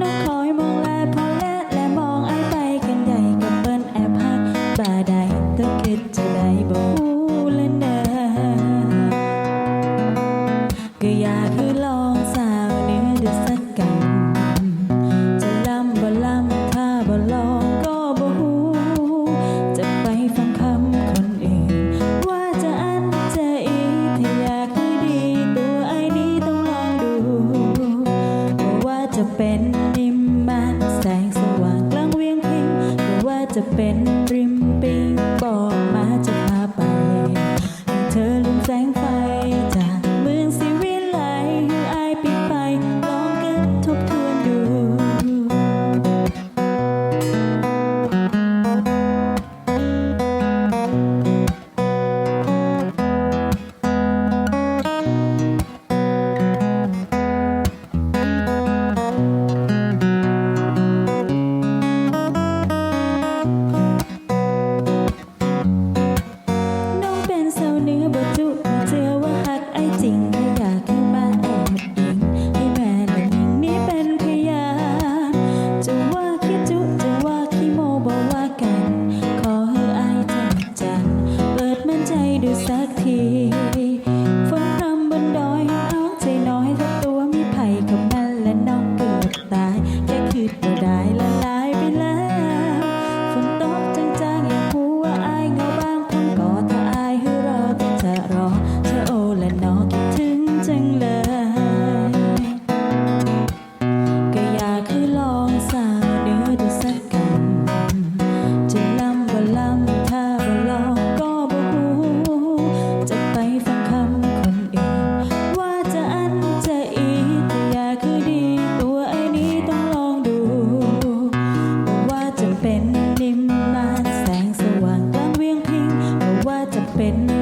น้องคอยมองแอพอแลและมองไอไปกันใหญ่กับเปิ้นแอบหักบ่าใดต้องคิดจะได้บ่ฮู้ละนะก็อยากคือ จะเป็นนิมมานแสงสว่างกลางเวียงพิงหรือว่าจะเป็นริมปิงปอง เป็น